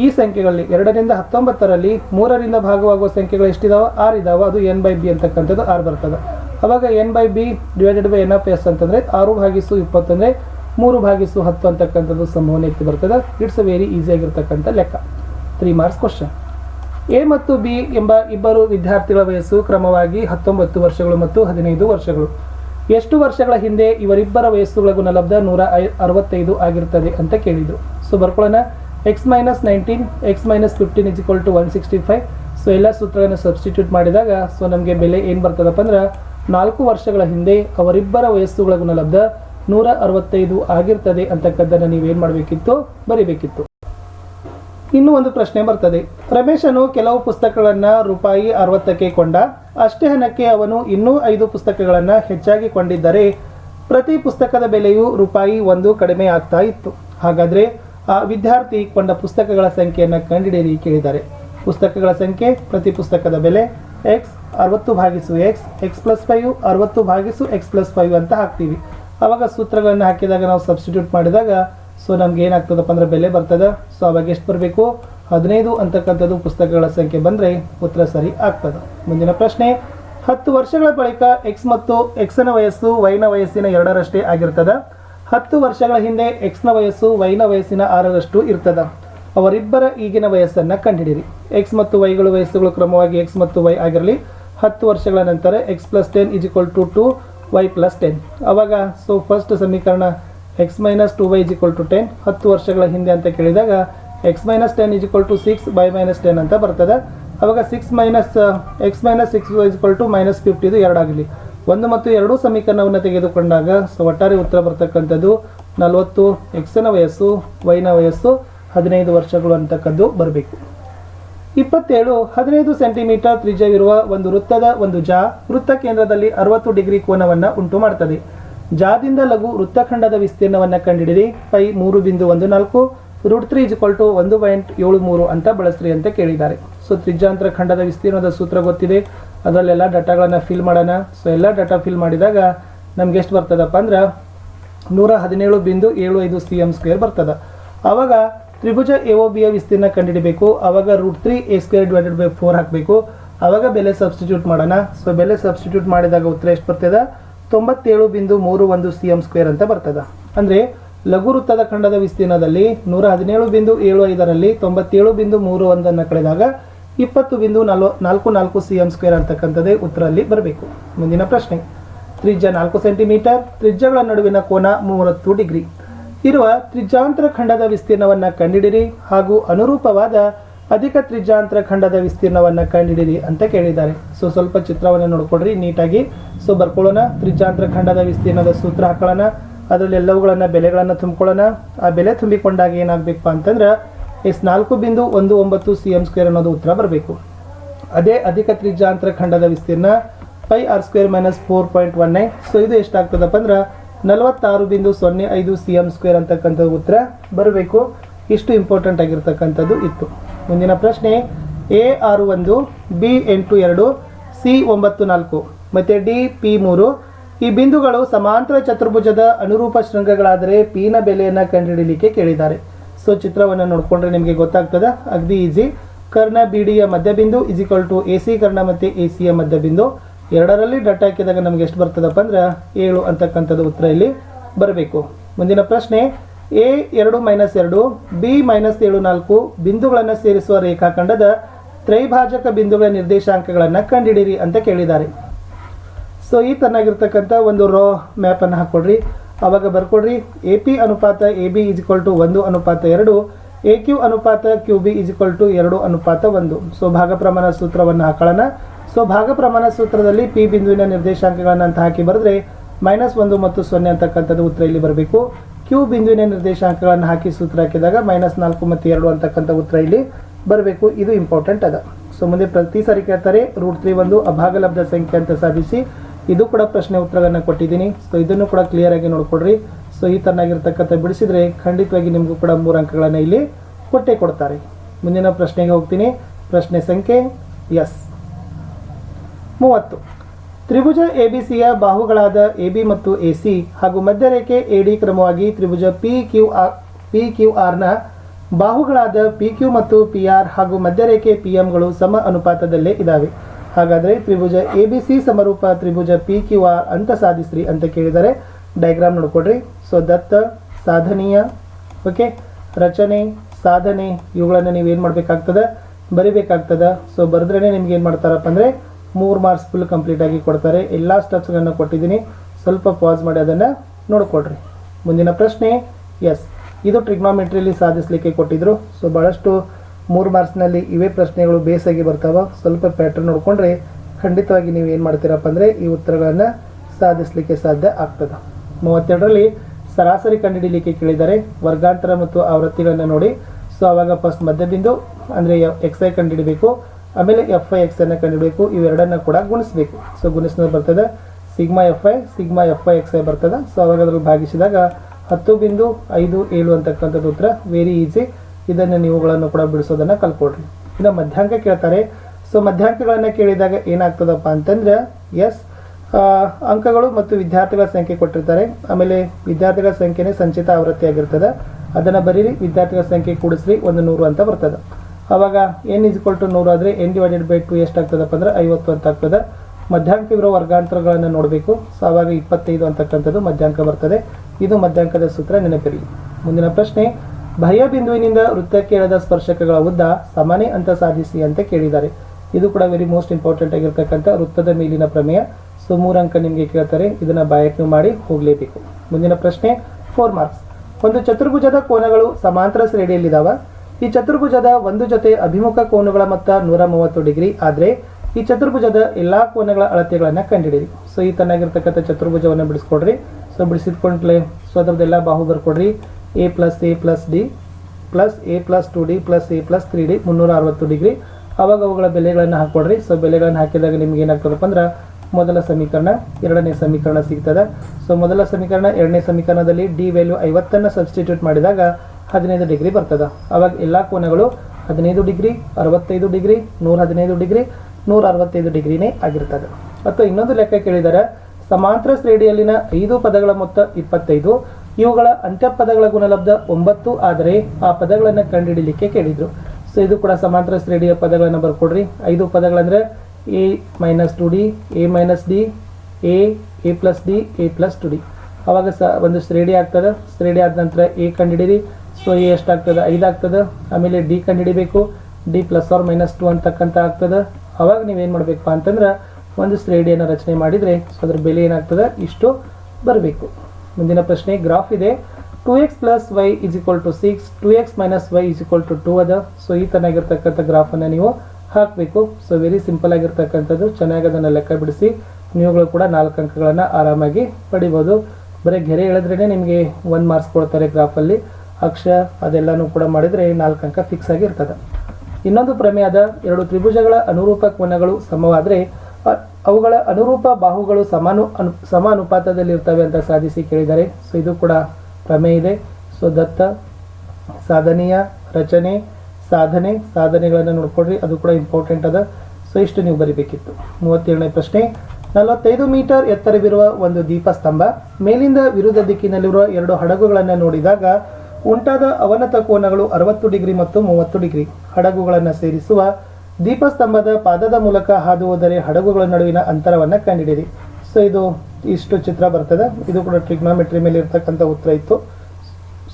ಈ ಸಂಖ್ಯೆಗಳಲ್ಲಿ ಎರಡರಿಂದ ಹತ್ತೊಂಬತ್ತರಲ್ಲಿ ಮೂರರಿಂದ ಭಾಗವಾಗುವ ಸಂಖ್ಯೆಗಳು ಎಷ್ಟಿದಾವೆ? ಆರ್ ಇದಾವೆ ಅದು ಎನ್ ಬೈ ಬಿ ಅಂತಕ್ಕಂಥದ್ದು ಆರ್ ಬರ್ತದೆ. ಅವಾಗ n by b divided by n of s ಅಂತಂದರೆ ಆರು ಭಾಗಿಸು ಇಪ್ಪತ್ತಂದರೆ ಮೂರು ಭಾಗಿಸು ಹತ್ತು ಅಂತಕ್ಕಂಥದ್ದು ಸಂಭವನೀಯತೆ ಬರ್ತದೆ. ಇಟ್ಸ್ ಅ ವೆರಿ ಈಸಿ ಆಗಿರ್ತಕ್ಕಂಥ ಲೆಕ್ಕ. ತ್ರೀ ಮಾರ್ಕ್ಸ್ ಕ್ವಶನ್ ಎ ಮತ್ತು ಬಿ ಎಂಬ ಇಬ್ಬರು ವಿದ್ಯಾರ್ಥಿಗಳ ವಯಸ್ಸು ಕ್ರಮವಾಗಿ ಹತ್ತೊಂಬತ್ತು ವರ್ಷಗಳು ಮತ್ತು ಹದಿನೈದು ವರ್ಷಗಳು. ಎಷ್ಟು ವರ್ಷಗಳ ಹಿಂದೆ ಇವರಿಬ್ಬರ ವಯಸ್ಸುಗಳ ಗುಣಲಬ್ಧ ನೂರ ಐ ಅರವತ್ತೈದು ಆಗಿರ್ತದೆ ಅಂತ ಕೇಳಿದರು. So ಬರ್ಕೊಳ್ಳೋಣ. X minus nineteen x minus fifteen is equal to one sixty five so ಎಲ್ಲ ಸೂತ್ರಗಳನ್ನು ಸಬ್ಸ್ಟಿಟ್ಯೂಟ್ ಮಾಡಿದಾಗ ಸೊ ನಮಗೆ ಬೆಲೆ ಏನು ಬರ್ತದಪ್ಪ ಅಂದ್ರೆ, ನಾಲ್ಕು ವರ್ಷಗಳ ಹಿಂದೆ ಅವರಿಬ್ಬರ ವಯಸ್ಸುಗಳ ಗುಣಲಬ್ಧ ನೂರ ಅರವತ್ತೈದು ಆಗಿರ್ತದೆ ಅಂತಕ್ಕದ್ದನ್ನು ನೀವೇನು ಮಾಡಬೇಕಿತ್ತು? ಬರಿಬೇಕಿತ್ತು. ಇನ್ನು ಒಂದು ಪ್ರಶ್ನೆ ಬರ್ತದೆ. ರಮೇಶನು ಕೆಲವು ಪುಸ್ತಕಗಳನ್ನು ರೂಪಾಯಿ ಅರವತ್ತಕ್ಕೆ ಕೊಂಡ, ಅಷ್ಟೇ ಹಣಕ್ಕೆ ಅವನು ಇನ್ನೂ ಐದು ಪುಸ್ತಕಗಳನ್ನು ಹೆಚ್ಚಾಗಿ ಕೊಂಡಿದ್ದರೆ ಪ್ರತಿ ಪುಸ್ತಕದ ಬೆಲೆಯು ರೂಪಾಯಿ ಒಂದು ಕಡಿಮೆ ಆಗ್ತಾ ಇತ್ತು. ಹಾಗಾದರೆ ಆ ವಿದ್ಯಾರ್ಥಿ ಕೊಂಡ ಪುಸ್ತಕಗಳ ಸಂಖ್ಯೆಯನ್ನು ಕಂಡುಹಿಡಿಯಲಿ ಕೇಳಿದ್ದಾರೆ. ಪುಸ್ತಕಗಳ ಸಂಖ್ಯೆ ಪ್ರತಿ ಪುಸ್ತಕದ ಬೆಲೆ ಎಕ್ಸ್ ಅರವತ್ತು ಭಾಗಿಸು ಎಕ್ಸ್ ಎಕ್ಸ್ ಪ್ಲಸ್ ಫೈವ್ ಅರವತ್ತು ಭಾಗಿಸು ಎಕ್ಸ್ ಪ್ಲಸ್ ಫೈವ್ ಅಂತ ಹಾಕ್ತೀವಿ. ಅವಾಗ ಸೂತ್ರಗಳನ್ನು ಹಾಕಿದಾಗ ನಾವು ಸಬ್ಸ್ಟಿಟ್ಯೂಟ್ ಮಾಡಿದಾಗ ಸೊ ನಮ್ಗೆ ಏನಾಗ್ತದಪ್ಪ ಅಂದ್ರೆ ಬೆಲೆ ಬರ್ತದೆ. ಸೊ ಅವಾಗ ಎಷ್ಟು ಬರಬೇಕು? ಹದಿನೈದು ಅಂತಕ್ಕಂಥದ್ದು ಪುಸ್ತಕಗಳ ಸಂಖ್ಯೆ ಬಂದರೆ ಉತ್ತರ ಸರಿ ಆಗ್ತದೆ. ಮುಂದಿನ ಪ್ರಶ್ನೆ, ಹತ್ತು ವರ್ಷಗಳ ಬಳಿಕ ಎಕ್ಸ್ ಮತ್ತು ಎಕ್ಸ್ನ ವಯಸ್ಸು ವೈನ ವಯಸ್ಸಿನ ಎರಡರಷ್ಟೇ ಆಗಿರ್ತದ. ಹತ್ತು ವರ್ಷಗಳ ಹಿಂದೆ ಎಕ್ಸ್ನ ವಯಸ್ಸು ವೈನ ವಯಸ್ಸಿನ ಆರರಷ್ಟು ಇರ್ತದ. ಅವರಿಬ್ಬರ ಈಗಿನ ವಯಸ್ಸನ್ನು ಕಂಡುಹಿಡಿಯಿರಿ. ಎಕ್ಸ್ ಮತ್ತು ವೈಗಳ ವಯಸ್ಸುಗಳು ಕ್ರಮವಾಗಿ ಎಕ್ಸ್ ಮತ್ತು ವೈ ಆಗಿರಲಿ. ಹತ್ತು ವರ್ಷಗಳ ನಂತರ x plus ten is equal to two y plus ten ಅವಾಗ ಸೊ ಫಸ್ಟ್ ಸಮೀಕರಣ x minus two y is equal to ten ಹತ್ತು ವರ್ಷಗಳ ಹಿಂದೆ ಅಂತ ಕೇಳಿದಾಗ x minus ten equal to six by minus ten ಅಂತ ಬರ್ತದೆ. ಅವಾಗ six minus x minus six is equal to minus ಫಿಫ್ಟಿದು ಎರಡಾಗಲಿ ಒಂದು ಮತ್ತು ಎರಡೂ ಸಮೀಕರಣವನ್ನು ತೆಗೆದುಕೊಂಡಾಗ, ಸೊ ಒಟ್ಟಾರೆ ಉತ್ತರ ಬರ್ತಕ್ಕಂಥದ್ದು ನಲವತ್ತು ಎಕ್ಸ್ನ ವಯಸ್ಸು ವೈನ ವಯಸ್ಸು, ಹದಿನೈದು ವರ್ಷಗಳು ಅಂತಕ್ಕದ್ದು ಬರಬೇಕು. ಇಪ್ಪತ್ತೇಳು, ಹದಿನೈದು ಸೆಂಟಿಮೀಟರ್ ತ್ರಿಜ್ಯವಿರುವ ಒಂದು ವೃತ್ತದ ಒಂದು ಜಾ ವೃತ್ತ ಕೇಂದ್ರದಲ್ಲಿ ಅರವತ್ತು ಡಿಗ್ರಿ ಕೋನವನ್ನು ಉಂಟು ಮಾಡ್ತದೆ. ಜಾದಿಂದ ಲಘು ವೃತ್ತಖಂಡದ ವಿಸ್ತೀರ್ಣವನ್ನು ಕಂಡುಹಿಡಿರಿ ಪೈ ಮೂರು ಬಿಂದು ಒಂದು ನಾಲ್ಕು, ರೂಟ್ ತ್ರೀ ಇಜ್ಕೊಲ್ ಟು ಒಂದು ಪಾಯಿಂಟ್ ಏಳು ಮೂರು ಅಂತ ಬಳಸ್ರಿ ಅಂತ ಕೇಳಿದ್ದಾರೆ. ಸೊ, ತ್ರಿಜ್ಯಾಂತರ ಖಂಡದ ವಿಸ್ತೀರ್ಣದ ಸೂತ್ರ ಗೊತ್ತಿದೆ. ಅದರಲ್ಲೆಲ್ಲ ಡಾಟಾಗಳನ್ನು ಫಿಲ್ ಮಾಡೋಣ. ಸೊ, ಎಲ್ಲ ಡಾಟಾ ಫಿಲ್ ಮಾಡಿದಾಗ ನಮ್ಗೆ ಎಷ್ಟು ಬರ್ತದಪ್ಪ ಅಂದ್ರೆ ನೂರ ಹದಿನೇಳು ಬಿಂದು ಏಳು ಐದು ಸಿ ಎಂ ಸ್ಕ್ವೇರ್ ಬರ್ತದೆ. ಆವಾಗ ತ್ರಿಭುಜ ಎ ಒ ಬಿಯ ವಿಸ್ತೀರ್ಣ ಕಂಡುಹಿಡಬೇಕು ಆವಾಗ root three a square divided by four ಹಾಕಬೇಕು. ಆವಾಗ ಬೆಲೆ ಸಬ್ಸ್ಟಿಟ್ಯೂಟ್ ಮಾಡೋಣ. ಸೊ, ಬೆಲೆ ಸಬ್ಸ್ಟಿಟ್ಯೂಟ್ ಮಾಡಿದಾಗ ಉತ್ತರ ಎಷ್ಟು ಬರ್ತದೆ? ತೊಂಬತ್ತೇಳು ಬಿಂದು ಮೂರು ಒಂದು ಸಿ ಎಂ ಸ್ಕ್ವೇರ್ ಅಂತ ಬರ್ತದೆ. ಅಂದರೆ ಲಘು ವೃತ್ತದ ಖಂಡದ ವಿಸ್ತೀರ್ಣದಲ್ಲಿ ನೂರ ಹದಿನೇಳು ಬಿಂದು ಏಳು ಐದರಲ್ಲಿ ತೊಂಬತ್ತೇಳು ಬಿಂದು ಮೂರು ಒಂದನ್ನು ಕಳೆದಾಗ ಇಪ್ಪತ್ತು ಬಿಂದು ನಾಲ್ಕು ನಾಲ್ಕು ಸಿ ಎಂ ಸ್ಕ್ವೇರ್ ಅಂತಕ್ಕಂಥದ್ದೇ ಉತ್ತರ ಅಲ್ಲಿ ಬರಬೇಕು. ಮುಂದಿನ ಪ್ರಶ್ನೆ. ತ್ರಿಜ್ಯ ನಾಲ್ಕು ಸೆಂಟಿಮೀಟರ್, ತ್ರಿಜ್ಯಗಳ ನಡುವಿನ ಕೋನ ಮೂವತ್ತು ಡಿಗ್ರಿ. ಇರುವ ತ್ರಿಜ್ಯಾಂತರ ಖಂಡದ ವಿಸ್ತೀರ್ಣವನ್ನು ಕಂಡಿಡಿರಿ ಹಾಗೂ ಅನುರೂಪವಾದ ಅಧಿಕ ತ್ರಿಜ್ಯಾಂತರ ಖಂಡದ ವಿಸ್ತೀರ್ಣವನ್ನು ಕಂಡುಹಿಡಿರಿ ಅಂತ ಕೇಳಿದ್ದಾರೆ. ಸೊ, ಸ್ವಲ್ಪ ಚಿತ್ರವನ್ನು ನೋಡ್ಕೊಡ್ರಿ ನೀಟಾಗಿ. ಸೊ, ಬರ್ಕೊಳ್ಳೋಣ. ತ್ರಿಜ್ಯಾಂತರ ಖಂಡದ ವಿಸ್ತೀರ್ಣದ ಸೂತ್ರ ಹಾಕೊಳ್ಳೋಣ. ಅದರಲ್ಲಿ ಎಲ್ಲವುಗಳನ್ನು ಬೆಲೆಗಳನ್ನು ತುಂಬಿಕೊಳ್ಳೋಣ. ಆ ಬೆಲೆ ತುಂಬಿಕೊಂಡಾಗ ಏನಾಗಬೇಕಪ್ಪ ಅಂತಂದ್ರೆ ಎಸ್ ನಾಲ್ಕು ಬಿಂದು ಒಂದು ಒಂಬತ್ತು ಸಿ ಎಂ ಸ್ಕ್ವೇರ್ ಅನ್ನೋದು ಉತ್ತರ ಬರಬೇಕು. ಅದೇ ಅಧಿಕ ತ್ರಿಜ್ಯಾಂತರ ಖಂಡದ ವಿಸ್ತೀರ್ಣ pi r square minus four point one nine. So, ಇದು ಎಷ್ಟಾಗ್ತದಪ್ಪ ಅಂದ್ರೆ ನಲವತ್ತಾರು ಬಿಂದು ಸೊನ್ನೆ ಐದು ಸಿ ಎಂ ಸ್ಕ್ವೇರ್ ಅಂತಕ್ಕಂಥ ಉತ್ತರ ಬರಬೇಕು. ಇಷ್ಟು ಇಂಪಾರ್ಟೆಂಟ್ ಆಗಿರ್ತಕ್ಕಂಥದ್ದು ಇತ್ತು. ಮುಂದಿನ ಪ್ರಶ್ನೆ, ಎ ಆರು ಒಂದು, ಬಿ ಎಂಟು ಎರಡು, ಸಿ ಒಂಬತ್ತು ನಾಲ್ಕು, ಮತ್ತು ಡಿ ಪಿ ಮೂರು. ಈ ಬಿಂದುಗಳು ಸಮಾಂತರ ಚತುರ್ಭುಜದ ಅನುರೂಪ ಶೃಂಗಗಳಾದರೆ ಪಿನ ಬೆಲೆಯನ್ನು ಕಂಡುಹಿಡಿಯಲಿಕ್ಕೆ ಕೇಳಿದ್ದಾರೆ. ಸೊ ಚಿತ್ರವನ್ನು ನೋಡಿಕೊಂಡ್ರೆ ನಿಮಗೆ ಗೊತ್ತಾಗ್ತದೆ. ಅಗದಿ ಈಸಿ. ಕರ್ಣ ಬಿ ಡಿಯ ಮಧ್ಯಬಿಂದು is equal to a c Karna ಮತ್ತು ಎ ಸಿಯ ಮಧ್ಯಬಿಂದು. ಎರಡರಲ್ಲಿ ಡಟ್ ಹಾಕಿದಾಗ ನಮ್ಗೆ ಎಷ್ಟು ಬರ್ತದಪ್ಪ ಅಂದ್ರೆ ಏಳು ಅಂತಕ್ಕಂಥದ್ದು ಉತ್ತರ ಇಲ್ಲಿ ಬರಬೇಕು. ಮುಂದಿನ ಪ್ರಶ್ನೆ ಎ ಎರಡು ಮೈನಸ್ ಎರಡು ಬಿ ಮೈನಸ್ ಏಳು ನಾಲ್ಕು ಬಿಂದುಗಳನ್ನು ಸೇರಿಸುವ ರೇಖಾಖಂಡದ ತ್ರೈಭಾಜಕ ಬಿಂದುಗಳ ನಿರ್ದೇಶಾಂಕಗಳನ್ನು ಕಂಡುಹಿಡಿಯಿರಿ ಅಂತ ಕೇಳಿದ್ದಾರೆ. ಸೊ ಈ ತನ್ನಾಗಿರ್ತಕ್ಕಂಥ ಒಂದು ರೋ ಮ್ಯಾಪನ್ನು ಹಾಕ್ಕೊಡ್ರಿ ಅವಾಗ ಬರ್ಕೊಡ್ರಿ. ಎ ಪಿ ಅನುಪಾತ ಎ ಬಿ ಇಕ್ವಲ್ ಟು ಒಂದು ಅನುಪಾತ ಎರಡು ಎ ಕ್ಯೂ ಅನುಪಾತ ಕ್ಯೂ ಬಿ ಇಕ್ವಲ್ ಟು ಎರಡು ಅನುಪಾತ ಒಂದು. ಸೊ ಭಾಗ ಪ್ರಮಾಣ ಸೂತ್ರವನ್ನು ಹಾಕೊಳ್ಳೋಣ. ಸೊ ಭಾಗ ಪ್ರಮಾಣ ಸೂತ್ರದಲ್ಲಿ ಪಿ ಬಿಂದುವಿನ ನಿರ್ದೇಶಾಂಕಗಳನ್ನು ಅಂತ ಹಾಕಿ ಬರೆದ್ರೆ ಮೈನಸ್ ಒಂದು ಮತ್ತು ಸೊನ್ನೆ ಅಂತಕ್ಕಂಥದ್ದು ಉತ್ತರ ಇಲ್ಲಿ ಬರಬೇಕು. ಕ್ಯೂ ಬಿಂದುವಿನ ನಿರ್ದೇಶಾಂಕಗಳನ್ನು ಹಾಕಿ ಸೂತ್ರ ಹಾಕಿದಾಗ ಮೈನಸ್ ನಾಲ್ಕು ಮತ್ತು ಎರಡು ಅಂತಕ್ಕಂಥ ಉತ್ತರ ಇಲ್ಲಿ ಬರಬೇಕು. ಇದು ಇಂಪಾರ್ಟೆಂಟ್ ಅದ. ಸೊ ಮುಂದೆ ಪ್ರತಿ ಸಾರಿ ಕೇಳ್ತಾರೆ ರೂಟ್ ತ್ರೀ ಒಂದು ಅಭಾಗಲಬ್ಧ ಸಂಖ್ಯೆ ಅಂತ ಸಾಧಿಸಿ, ಇದು ಕೂಡ ಪ್ರಶ್ನೆ ಉತ್ತರಗಳನ್ನು ಕೊಟ್ಟಿದ್ದೀನಿ. ಸೊ ಇದನ್ನು ಕೂಡ ಕ್ಲಿಯರ್ ಆಗಿ ನೋಡ್ಕೊಡ್ರಿ. ಸೊ ಈ ತರನಾಗಿರ್ತಕ್ಕಂಥ ಬಿಡಿಸಿದ್ರೆ ಖಂಡಿತವಾಗಿ ನಿಮಗೂ ಕೂಡ ಮೂರು ಅಂಕಗಳನ್ನು ಇಲ್ಲಿ ಕೊಟ್ಟೇ ಕೊಡ್ತಾರೆ. ಮುಂದಿನ ಪ್ರಶ್ನೆಗೆ ಹೋಗ್ತೀನಿ. ಪ್ರಶ್ನೆ ಸಂಖ್ಯೆ ಎಸ್. ಮೂವತ್ತು. ತ್ರಿಭುಜ ಎ ಬಿ ಸಿಯ ಬಾಹುಗಳಾದ ಎ ಬಿ ಮತ್ತು ಎ ಸಿ ಹಾಗೂ ಮಧ್ಯರೇಖೆ ಎ ಡಿ ಕ್ರಮವಾಗಿ ತ್ರಿಭುಜ P Q R P Q ಆರ್ನ ಬಾಹುಗಳಾದ ಪಿ ಕ್ಯೂ ಮತ್ತು ಪಿ ಆರ್ ಹಾಗೂ ಮಧ್ಯರೇಖೆ ಪಿ ಎಂಗಳು ಸಮ ಅನುಪಾತದಲ್ಲೇ ಇದ್ದಾವೆ ಹಾಗಾದರೆ ತ್ರಿಭುಜ ಎ ಬಿ ಸಿ ಸಮರೂಪ ತ್ರಿಭುಜ ಪಿ ಕ್ಯೂ ಆರ್ ಅಂತ ಸಾಧಿಸ್ರಿ ಅಂತ ಕೇಳಿದರೆ ಡಯಾಗ್ರಾಮ್ ನೋಡ್ಕೊಡ್ರಿ. ಸೊ, ದತ್ತ, ಸಾಧನೀಯ, ಓಕೆ? ರಚನೆ, ಸಾಧನೆ, ಇವುಗಳನ್ನು ನೀವೇನು ಮಾಡಬೇಕಾಗ್ತದೆ? ಬರಿಬೇಕಾಗ್ತದೆ? ಸೊ ಬರೆದ್ರೇ ನಿಮ್ಗೆ ಏನು ಮಾಡ್ತಾರಪ್ಪ ಅಂದರೆ ಮೂರು ಮಾರ್ಕ್ಸ್ ಫುಲ್ ಕಂಪ್ಲೀಟ್ ಆಗಿ ಕೊಡ್ತಾರೆ. ಎಲ್ಲ ಸ್ಟೆಪ್ಸ್ಗಳನ್ನು ಕೊಟ್ಟಿದ್ದೀನಿ. ಸ್ವಲ್ಪ ಪಾಸ್ ಮಾಡಿ ಅದನ್ನು ನೋಡಿಕೊಳ್ರಿ. ಮುಂದಿನ ಪ್ರಶ್ನೆ ಎಸ್ ಇದು ಟ್ರಿಗ್ನಾಮೆಟ್ರಿಯಲ್ಲಿ ಸಾಧಿಸಲಿಕ್ಕೆ ಕೊಟ್ಟಿದ್ದರು ಸೊ ಭಾಳಷ್ಟು ಮೂರು ಮಾರ್ಕ್ಸ್ನಲ್ಲಿ ಇವೇ ಪ್ರಶ್ನೆಗಳು ಬೇಸಾಗಿ ಬರ್ತಾವ. ಸ್ವಲ್ಪ ಪ್ಯಾಟರ್ನ್ ನೋಡಿಕೊಂಡ್ರೆ ಖಂಡಿತವಾಗಿ ನೀವು ಏನು ಮಾಡ್ತೀರಪ್ಪ ಅಂದರೆ ಈ ಉತ್ತರಗಳನ್ನು ಸಾಧಿಸಲಿಕ್ಕೆ ಸಾಧ್ಯ ಆಗ್ತದೆ. ಮೂವತ್ತೆರಡರಲ್ಲಿ ಸರಾಸರಿ ಕಂಡುಹಿಡಿಯಲಿಕ್ಕೆ ಕೇಳಿದ್ದಾರೆ. ವರ್ಗಾಂತರ ಮತ್ತು ಆವೃತ್ತಿಗಳನ್ನು ನೋಡಿ. ಸೊ ಆವಾಗ ಫಸ್ಟ್ ಮಧ್ಯಬಿಂದು ಅಂದರೆ ಎಕ್ಸ್ ಕಂಡುಹಿಡಬೇಕು. ಆಮೇಲೆ ಎಫ್ ಐ ಎಕ್ಸ್ ಅನ್ನು ಕಂಡುಹಿಡಬೇಕು. ಇವೆರಡನ್ನ ಕೂಡ ಗುಣಿಸಬೇಕು. ಸೊ ಗುಣಿಸಿದ್ರೆ ಬರ್ತದೆ sigma f i sigma f i x i ಬರ್ತದೆ. ಸೊ ಅವಾಗ ಅದ್ರಲ್ಲಿ ಭಾಗಿಸಿದಾಗ ಹತ್ತು ಬಿಂದು ಐದು ಏಳು ಅಂತಕ್ಕಂಥದ್ದು ಉತ್ತರ ವೆರಿ ಈಸಿ ಇದನ್ನು ನೀವುಗಳನ್ನು ಕೂಡ ಬಿಡಿಸೋದನ್ನು ಕಲ್ಕೊಡ್ರಿ ಇನ್ನು ಮಧ್ಯಾಂಕ ಕೇಳ್ತಾರೆ. ಸೊ ಮಧ್ಯಾಂಕಗಳನ್ನು ಕೇಳಿದಾಗ ಏನಾಗ್ತದಪ್ಪ ಅಂತಂದ್ರೆ ಎಸ್ ಅಂಕಗಳು ಮತ್ತು ವಿದ್ಯಾರ್ಥಿಗಳ ಸಂಖ್ಯೆ ಕೊಟ್ಟಿರ್ತಾರೆ. ಆಮೇಲೆ ವಿದ್ಯಾರ್ಥಿಗಳ ಸಂಖ್ಯೆನೇ ಸಂಚಿತ ಆವೃತ್ತಿ ಆಗಿರ್ತದೆ ಅದನ್ನು ಬರೀರಿ, ವಿದ್ಯಾರ್ಥಿಗಳ ಸಂಖ್ಯೆ ಕೂಡಿಸ್ರಿ, ಒಂದು ನೂರು ಅಂತ ಬರ್ತದೆ. ಅವಾಗ ಎನ್ ಇಸ್ ಟು ನೂರು ಆದರೆ ಎನ್ ಡಿವೈಡೆಡ್ ಬೈ ಟು ಎಷ್ಟಾಗ್ತದಪ್ಪ ಅಂದ್ರೆ ಐವತ್ತು ಅಂತ ಆಗ್ತದೆ ಮಧ್ಯಾಂಕ ಇರೋ ವರ್ಗಾಂತರಗಳನ್ನು ನೋಡಬೇಕು. ಸೊ ಅವಾಗ ಇಪ್ಪತ್ತೈದು ಅಂತಕ್ಕಂಥದ್ದು ಮಧ್ಯಾಂಕ ಬರ್ತದೆ. ಇದು ಮಧ್ಯಾಂಕದ ಸೂತ್ರ ನೆನಪಿರಿ ಮುಂದಿನ ಪ್ರಶ್ನೆ, ಬಾಹ್ಯ ಬಿಂದುವಿನಿಂದ ವೃತ್ತಕ್ಕೆ ಎಳೆದ ಸ್ಪರ್ಶಕಗಳ ಉದ್ದ ಸಮಾನೆ ಅಂತ ಸಾಧಿಸಿ ಅಂತ ಕೇಳಿದ್ದಾರೆ. ಇದು ಕೂಡ ವೆರಿ ಮೋಸ್ಟ್ ಇಂಪಾರ್ಟೆಂಟ್ ಆಗಿರ್ತಕ್ಕಂಥ ವೃತ್ತದ ಮೇಲಿನ ಪ್ರಮೇಯ. ಸೊ ಮೂರು ಅಂಕ ನಿಮಗೆ ಕೇಳ್ತಾರೆ. ಇದನ್ನು ಬಾಯಕ್ಕೆ ಮಾಡಿ ಹೋಗಲೇಬೇಕು. ಮುಂದಿನ ಪ್ರಶ್ನೆ ಫೋರ್ ಮಾರ್ಕ್ಸ್ ಒಂದು ಚತುರ್ಭುಜದ ಕೋನಗಳು ಸಮಾಂತರ ಶ್ರೇಣಿಯಲ್ಲಿದ್ದಾವ ಈ ಚತುರ್ಭುಜದ ಒಂದು ಜೊತೆ ಅಭಿಮುಖ ಕೋನಗಳ ಮೊತ್ತ ನೂರ ಮೂವತ್ತು ಡಿಗ್ರಿ. ಆದರೆ ಈ ಚತುರ್ಭುಜದ ಎಲ್ಲಾ ಕೋನಗಳ ಅಳತೆಗಳನ್ನು ಕಂಡುಹಿಡಿಯಿರಿ ಸೊ ಈ ತನ್ನಾಗಿರ್ತಕ್ಕಂಥ ಚತುರ್ಭುಜವನ್ನು ಬಿಡಿಸ್ಕೊಡ್ರಿ. ಸೊ ಬಿಡಿಸಿದ್ಕೊಂಡ್ಲೆ ಸೊ ಅದ್ರದ್ದೆಲ್ಲ ಬಾಹು ಬರ್ಕೊಡ್ರಿ a plus a plus d plus a plus two d plus a plus three d ಮುನ್ನೂರ ಅರವತ್ತು ಡಿಗ್ರಿ. ಅವಾಗ ಅವುಗಳ ಬೆಲೆಗಳನ್ನು ಹಾಕೊಡ್ರಿ. ಸೊ ಬೆಲೆಗಳನ್ನು ಹಾಕಿದಾಗ ನಿಮ್ಗೆ ಏನಾಗ್ತದಪ್ಪ ಅಂದ್ರೆ ಮೊದಲ ಸಮೀಕರಣ ಎರಡನೇ ಸಮೀಕರಣ ಸಿಗ್ತದೆ. ಸೊ ಮೊದಲ ಸಮೀಕರಣ ಎರಡನೇ ಸಮೀಕರಣದಲ್ಲಿ ಡಿ ವ್ಯಾಲ್ಯೂ ಐವತ್ತನ್ನು ಸಬ್ಸ್ಟಿಟ್ಯೂಟ್ ಮಾಡಿದಾಗ ಹದಿನೈದು ಡಿಗ್ರಿ ಬರ್ತದೆ. ಅವಾಗ ಎಲ್ಲ ಕೋನಗಳು ಹದಿನೈದು ಡಿಗ್ರಿ, ಅರವತ್ತೈದು ಡಿಗ್ರಿ ನೂರ ಹದಿನೈದು ಡಿಗ್ರಿ ನೂರ ಅರವತ್ತೈದು ಡಿಗ್ರಿನೇ ಆಗಿರ್ತದೆ. ಮತ್ತು ಇನ್ನೊಂದು ಲೆಕ್ಕ ಕೇಳಿದರೆ, ಸಮಾಂತರ ಶ್ರೇಣಿಯಲ್ಲಿನ ಐದು ಪದಗಳ ಮೊತ್ತ ಇಪ್ಪತ್ತೈದು, ಇವುಗಳ ಅಂತ್ಯಪದಗಳ ಗುಣಲಬ್ಧ ಒಂಬತ್ತು ಆದರೆ ಆ ಪದಗಳನ್ನು ಕಂಡುಹಿಡಿಲಿಕ್ಕೆ ಕೇಳಿದ್ರು. ಸೊ ಇದು ಕೂಡ ಸಮಾಂತರ ಶ್ರೇಣಿಯ ಪದಗಳನ್ನು ಬರ್ಕೊಡ್ರಿ ಐದು ಪದಗಳಂದ್ರೆ a minus two d a minus d a a plus d a plus two d ಅವಾಗ ಸ, ಒಂದು ಶ್ರೇಣಿ ಆಗ್ತದೆ. ಶ್ರೇಣಿ ಆದ ನಂತರ ಎ ಕಂಡುಹಿಡಿರಿ. ಸೊ ಎ ಎಷ್ಟಾಗ್ತದೆ? ಐದು ಆಗ್ತದೆ ಆಮೇಲೆ ಡಿ ಕಂಡುಹಿಡಿಬೇಕು. D plus r minus two ಅಂತಕ್ಕಂಥ ಆಗ್ತದೆ. ಅವಾಗ ನೀವೇನು ಮಾಡಬೇಕು ಅಂತಂದ್ರೆ ಒಂದು ಶ್ರೇಣಿಯನ್ನು ರಚನೆ ಮಾಡಿದರೆ ಸೊ ಅದ್ರ ಬೆಲೆ ಏನಾಗ್ತದೆ? ಇಷ್ಟು ಬರಬೇಕು. ಮುಂದಿನ ಪ್ರಶ್ನೆ ಗ್ರಾಫ್ ಇದೆ. Two x plus y is equal to six two x minus y is equal to two ಅದ. ಸೊ ಈ ತನಾಗಿರ್ತಕ್ಕಂಥ ಗ್ರಾಫನ್ನು ನೀವು ಹಾಕಬೇಕು. ಸೊ ವೆರಿ ಸಿಂಪಲ್ ಆಗಿರ್ತಕ್ಕಂಥದ್ದು. ಚೆನ್ನಾಗಿ ಅದನ್ನು ಲೆಕ್ಕ ಬಿಡಿಸಿ ನೀವುಗಳು ಕೂಡ ನಾಲ್ಕು ಅಂಕಗಳನ್ನು ಆರಾಮಾಗಿ ಪಡಿಬೋದು. ಬರೀ ಗೆರೆ ಹೇಳಿದ್ರೇ ನಿಮಗೆ ಒಂದು ಮಾರ್ಕ್ಸ್ ಕೊಡ್ತಾರೆ ಗ್ರಾಫಲ್ಲಿ ಅಕ್ಷ ಅದೆಲ್ಲನೂ ಕೂಡ ಮಾಡಿದರೆ ನಾಲ್ಕು ಅಂಕ ಫಿಕ್ಸ್ ಆಗಿರ್ತದೆ. ಇನ್ನೊಂದು ಪ್ರಮೇಯದ ಎರಡು ತ್ರಿಭುಜಗಳ ಅನುರೂಪ ಕೋನಗಳು ಸಮವಾದರೆ ಅವುಗಳ ಅನುರೂಪ ಬಾಹುಗಳು ಸಮಾನು ಅನು ಸಮ ಅನುಪಾತದಲ್ಲಿರ್ತವೆ ಅಂತ ಸಾಧಿಸಿ ಕೇಳಿದ್ದಾರೆ ಸೊ ಇದು ಕೂಡ ಪ್ರಮೇಯ ಇದೆ. ಸೊ ದತ್ತ, ಸಾಧನೀಯ, ರಚನೆ, ಸಾಧನೆ, ಸಾಧನೆಗಳನ್ನು ನೋಡ್ಕೊಡ್ರಿ ಅದು ಕೂಡ ಇಂಪಾರ್ಟೆಂಟ್ ಅದ ಸೊ ಇಷ್ಟು ನೀವು ಬರಿಬೇಕಿತ್ತು. ಮೂವತ್ತೇಳನೇ ಪ್ರಶ್ನೆ, ನಲವತ್ತೈದು ಮೀಟರ್ ಎತ್ತರವಿರುವ ಒಂದು ದೀಪಸ್ತಂಭ, ಮೇಲಿಂದ ವಿರುದ್ಧ ದಿಕ್ಕಿನಲ್ಲಿರುವ ಎರಡು ಹಡಗುಗಳನ್ನು ನೋಡಿದಾಗ ಉಂಟಾದ ಅವನತ ಕೋನಗಳು ಅರವತ್ತು ಡಿಗ್ರಿ ಮತ್ತು ಮೂವತ್ತು ಡಿಗ್ರಿ. ಹಡಗುಗಳನ್ನು ಸೇರಿಸುವ ದೀಪಸ್ತಂಭದ ಪಾದದ ಮೂಲಕ ಹಾದು ಹೋದರೆ ಹಡಗುಗಳ ನಡುವಿನ ಅಂತರವನ್ನು ಕಂಡುಹಿಡಿಯಿರಿ ಸೊ ಇದು ಇಷ್ಟು ಚಿತ್ರ ಬರ್ತದೆ. ಇದು ಕೂಡ ಟ್ರಿಗ್ನೋಮೆಟ್ರಿ ಮೇಲೆ ಇರ್ತಕ್ಕಂಥ ಉತ್ತರ ಇತ್ತು.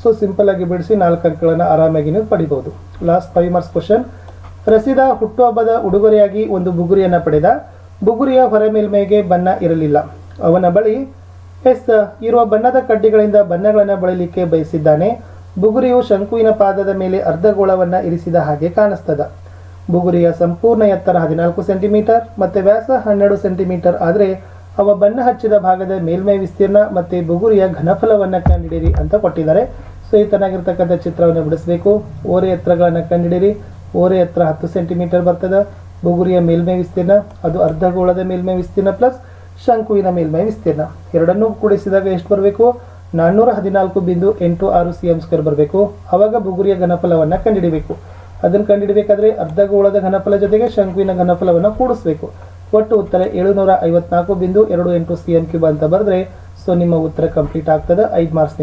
ಸೊ ಸಿಂಪಲ್ ಆಗಿ ಬಿಡಿಸಿ ನಾಲ್ಕು ಅಂಕಗಳನ್ನು ಆರಾಮಾಗಿ ನೀವು ಪಡಿಬಹುದು. ಲಾಸ್ಟ್ ಫೈವ್ ಮಾರ್ಕ್ಸ್ ಕ್ವಶನ್ ರಸಿದ ಹುಟ್ಟುಹಬ್ಬದ ಉಡುಗೊರೆಯಾಗಿ ಒಂದು ಬುಗುರಿಯನ್ನು ಪಡೆದ. ಬುಗುರಿಯ ಹೊರಮೇಲ್ಮೈಗೆ ಬಣ್ಣ ಇರಲಿಲ್ಲ. ಅವನ ಬಳಿ ಎಸ್, ಇರುವ ಬಣ್ಣದ ಕಡ್ಡಿಗಳಿಂದ ಬಣ್ಣಗಳನ್ನು ಬಳಲಿಕ್ಕೆ ಬಯಸಿದ್ದಾನೆ. ಬುಗುರಿಯು ಶಂಕುವಿನ ಪಾದದ ಮೇಲೆ ಅರ್ಧಗೋಳವನ್ನು ಇರಿಸಿದ ಹಾಗೆ ಕಾಣಿಸ್ತದ. ಬುಗುರಿಯ ಸಂಪೂರ್ಣ ಎತ್ತರ ಹದಿನಾಲ್ಕು ಸೆಂಟಿಮೀಟರ್ ಮತ್ತು ವ್ಯಾಸ ಹನ್ನೆರಡು ಸೆಂಟಿಮೀಟರ್ ಆದರೆ ಅವ ಬಣ್ಣ ಹಚ್ಚಿದ ಭಾಗದ ಮೇಲ್ಮೈ ವಿಸ್ತೀರ್ಣ ಮತ್ತು ಬುಗುರಿಯ ಘನಫಲವನ್ನು ಕಂಡುಹಿಡಿಯಿರಿ ಅಂತ ಕೊಟ್ಟಿದ್ದಾರೆ. ಸೊ ಈ ತನಗಿರ್ತಕ್ಕಂಥ ಚಿತ್ರವನ್ನು ಬಿಡಿಸಬೇಕು. ಓರೆ ಎತ್ತರಗಳನ್ನು ಕಂಡುಹಿಡಿಯಿರಿ ಓರೆ ಎತ್ತರ ಹತ್ತು ಸೆಂಟಿಮೀಟರ್ ಬರ್ತದೆ. ಬುಗುರಿಯ ಮೇಲ್ಮೈ ವಿಸ್ತೀರ್ಣ, ಅದು ಅರ್ಧಗೋಳದ ಮೇಲ್ಮೈ ವಿಸ್ತೀರ್ಣ ಪ್ಲಸ್ ಶಂಕುವಿನ ಮೇಲ್ಮೈ ವಿಸ್ತೀರ್ಣ. ಎರಡನ್ನೂ ಕೂಡಿಸಿದಾಗ ಎಷ್ಟು ಬರಬೇಕು? ನಾನ್ನೂರ ಹದಿನಾಲ್ಕು ಬಿಂದು ಎಂಟು ಆರು ಸಿ ಎಂ ಸ್ಕ್ವೇರ್ ಬರಬೇಕು. ಅವಾಗ ಬುಗುರಿಯ ಘನಫಲವನ್ನು ಕಂಡಿಡಬೇಕು. ಅದನ್ನು ಕಂಡುಹಿಡಬೇಕಾದ್ರೆ ಅರ್ಧಗೋಳದ ಘನಫಲ ಜೊತೆಗೆ ಶಂಕುವಿನ ಘನಫಲವನ್ನು ಕೂಡಿಸಬೇಕು. ಒಟ್ಟು ಉತ್ತರ ಏಳುನೂರ ಐವತ್ನಾಲ್ಕು ಬಿಂದು ಎರಡು ಎಂಟು ಸಿ ಎಂ ಕ್ಯೂಬ್ ಅಂತ ಬರೆದ್ರೆ, ಸೊ ನಿಮ್ಮ ಉತ್ತರ ಕಂಪ್ಲೀಟ್ ಆಗ್ತದೆ. ಐದು ಮಾರ್ಕ್ಸ್